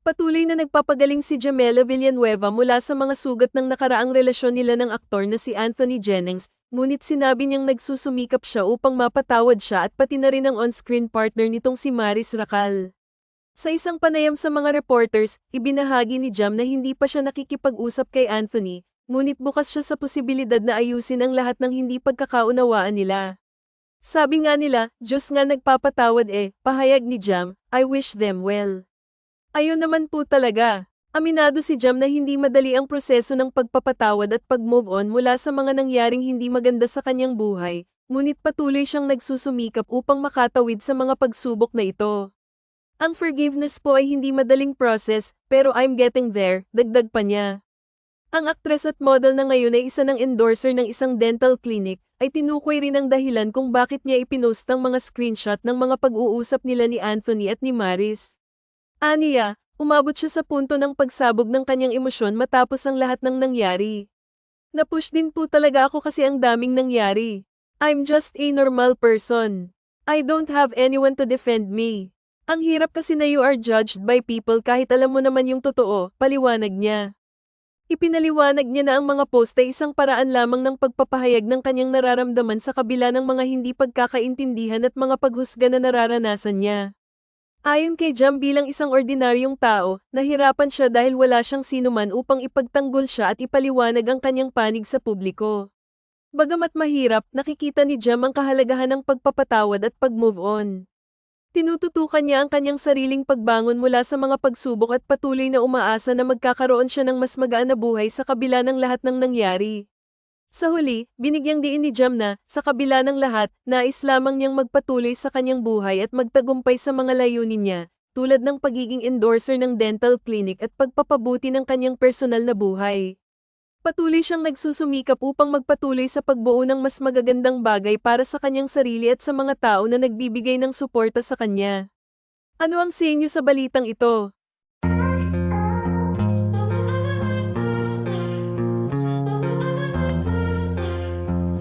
Patuloy na nagpapagaling si Jamela Villanueva mula sa mga sugat ng nakaraang relasyon nila ng aktor na si Anthony Jennings, ngunit sinabi niyang nagsusumikap siya upang mapatawad siya at pati na rin ang on-screen partner nitong si Maris Racal. Sa isang panayam sa mga reporters, ibinahagi ni Jam na hindi pa siya nakikipag-usap kay Anthony, ngunit bukas siya sa posibilidad na ayusin ang lahat ng hindi pagkakaunawaan nila. Sabi nga nila, Diyos nga nagpapatawad eh, pahayag ni Jam, I wish them well. Ayun naman po talaga. Aminado si Jam na hindi madali ang proseso ng pagpapatawad at pag-move on mula sa mga nangyaring hindi maganda sa kanyang buhay, ngunit patuloy siyang nagsusumikap upang makatawid sa mga pagsubok na ito. Ang forgiveness po ay hindi madaling process, pero I'm getting there, dagdag pa niya. Ang aktres at model na ngayon ay isa ng endorser ng isang dental clinic, ay tinukoy rin ang dahilan kung bakit niya ipinost ang mga screenshot ng mga pag-uusap nila ni Anthony at ni Maris. Aniya, umabot siya sa punto ng pagsabog ng kanyang emosyon matapos ang lahat ng nangyari. Napush din po talaga ako kasi ang daming nangyari. I'm just a normal person. I don't have anyone to defend me. Ang hirap kasi na you are judged by people kahit alam mo naman yung totoo, paliwanag niya. Ipinaliwanag niya na ang mga post ay isang paraan lamang ng pagpapahayag ng kanyang nararamdaman sa kabila ng mga hindi pagkakaintindihan at mga paghusga na nararanasan niya. Ayon kay Jam bilang isang ordinaryong tao, nahirapan siya dahil wala siyang sinuman upang ipagtanggol siya at ipaliwanag ang kanyang panig sa publiko. Bagamat mahirap, nakikita ni Jam ang kahalagahan ng pagpapatawad at pag-move on. Tinututukan niya ang kanyang sariling pagbangon mula sa mga pagsubok at patuloy na umaasa na magkakaroon siya ng mas magaan na buhay sa kabila ng lahat ng nangyari. Sa huli, binigyang diin ni Jam na, sa kabila ng lahat, nais lamang niyang magpatuloy sa kanyang buhay at magtagumpay sa mga layunin niya, tulad ng pagiging endorser ng dental clinic at pagpapabuti ng kanyang personal na buhay. Patuloy siyang nagsusumikap upang magpatuloy sa pagbuo ng mas magagandang bagay para sa kanyang sarili at sa mga tao na nagbibigay ng suporta sa kanya. Ano ang sa inyo sa balitang ito?